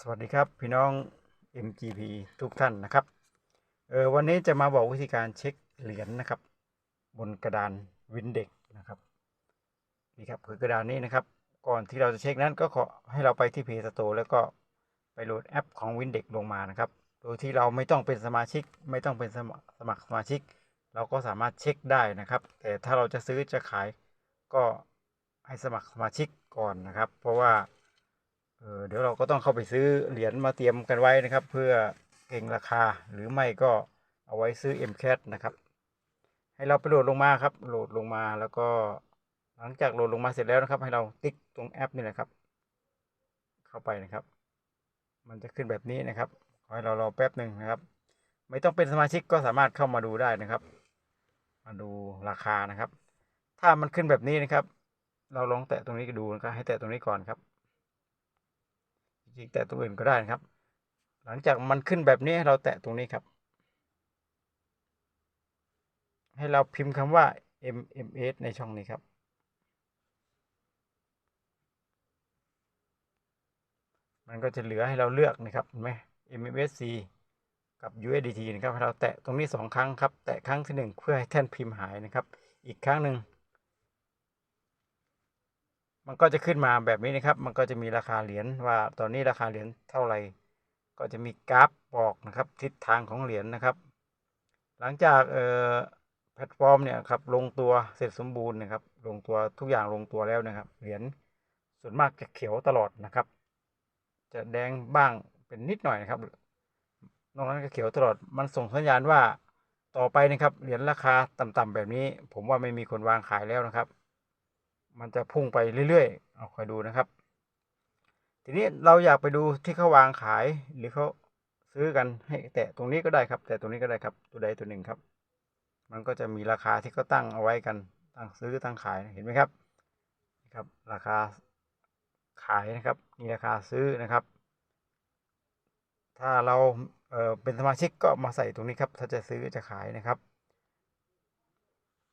สวัสดีครับพี่น้อง MGP ทุกท่านนะครับเออวันนี้จะมาบอกวิธีการเช็คเหรียญนะครับ บนกระดานวินเด็กนะครับนี่ครับคือกระดานนี้นะครับ ก่อนที่เราจะเช็คนั้นก็ขอให้เราไปที่ Play Store แล้วก็ไปโหลดแอปของวินเด็กลงมานะครับ โดยที่เราไม่ต้องเป็นสมาชิก ไม่ต้องเป็นสมสมัครสมาชิก เราก็สามารถเช็คได้นะครับ แต่ถ้าเราจะซื้อจะขายก็ให้สมัครสมาชิกก่อนนะครับ เพราะว่า เออเดี๋ยวเราก็ต้องเข้าไปซื้อเหรียญมาเตรียมกันไว้นะครับ เพื่อเก็งราคาหรือไม่ก็เอาไว้ซื้อ MCAT นะครับ ให้เราไปโหลดลงมาครับโหลดลงมาแล้วก็หลังจากโหลดลงมาเสร็จแล้วนะครับ ให้เราติ๊กตรงแอปนี่แหละครับ เข้าไปนะครับ มันจะขึ้นแบบนี้นะครับขอให้เรารอแป๊บหนึ่งนะครับ ไม่ต้องเป็นสมาชิกก็สามารถเข้ามาดูได้นะครับ มาดูราคานะครับ ถ้ามันขึ้นแบบนี้นะครับ เราลองแตะตรงนี้ดูนะครับให้แตะตรงนี้ก่อนครับ จริงๆแตะตรงอื่นก็ได้นะครับ หลังจากมันขึ้นแบบนี้เราแตะตรงนี้ครับ ให้เราพิมพ์คำว่า MMS ในช่องนี้ครับ มันก็จะเหลือให้เราเลือกนะครับเห็นไหม MMSC กับ USDT นะครับเราแตะตรงนี้สองครั้งครับ แตะครั้งที่หนึ่งเพื่อให้แท่นพิมพ์หายนะครับ อีกครั้งหนึ่ง มันก็จะขึ้นมาแบบนี้นะครับ มันก็จะมีราคาเหรียญว่าตอนนี้ราคาเหรียญเท่าไหร่ ก็จะมีกราฟบอกนะครับ ทิศทางของเหรียญนะครับ หลังจากเอ่อแพลตฟอร์มเนี่ยครับลงตัวเสร็จสมบูรณ์นะครับ ลงตัวทุกอย่างลงตัวแล้วนะครับ เหรียญส่วนมากจะเขียวตลอดนะครับ จะแดงบ้างเป็นนิดหน่อยนะครับ นอกนั้นก็เขียวตลอด มันส่งสัญญาณว่าต่อไปนะครับ เหรียญราคาต่ำๆแบบนี้ ผมว่าไม่มีคนวางขายแล้วนะครับ มันจะพุ่งไปเรื่อยๆเอาคอยดูนะครับ ทีนี้เราอยากไปดูที่เขาวางขายหรือเขาซื้อกันให้แตะตรงนี้ก็ได้ครับ แต่ตรงนี้ก็ได้ครับ ตัวใดตัวหนึ่งครับ มันก็จะมีราคาที่เขาตั้งเอาไว้กัน ตั้งซื้อตั้งขายเห็นไหมครับนะครับ ราคาขายนะครับมีราคาซื้อนะครับ ถ้าเราเออเป็นสมาชิกก็มาใส่ตรงนี้ครับ ถ้าจะซื้อจะขายนะครับ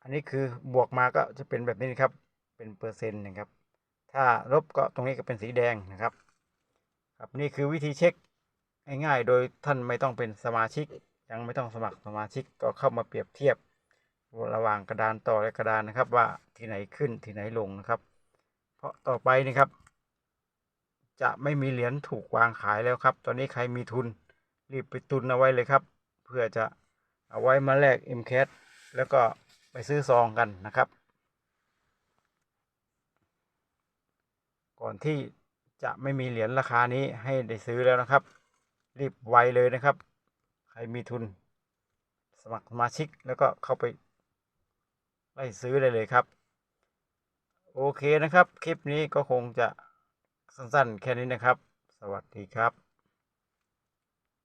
อันนี้คือบวกมาก็จะเป็นแบบนี้นครับ เป็นเปอร์เซ็นต์นะครับ ถ้าลบก็ตรงนี้ก็เป็นสีแดงนะครับ ครับนี่คือวิธีเช็คง่ายๆ โดยท่านไม่ต้องเป็นสมาชิก ยังไม่ต้องสมัครสมาชิกก็เข้ามาเปรียบเทียบ ระหว่างกระดานต่อและกระดานนะครับ ว่าที่ไหนขึ้นที่ไหนลงนะครับ เพราะต่อไปนี่ครับ จะไม่มีเหรียญถูกวางขายแล้วครับ ตอนนี้ใครมีทุนรีบไปตุนเอาไว้เลยครับ เพื่อจะเอาไว้มาแลก MCAT แล้วก็ไปซื้อซองกันนะครับ อนที่จะไม่มีเหรียญราคานี้ให้ได้ซื้อแล้วนะครับ รีบไวเลยนะครับ ใครมีทุนสมัครสมาชิกแล้วก็เข้าไปไล่ซื้อได้เลยครับ โอเคนะครับ คลิปนี้ก็คงจะสั้นๆ แค่นี้นะครับ สวัสดีครับ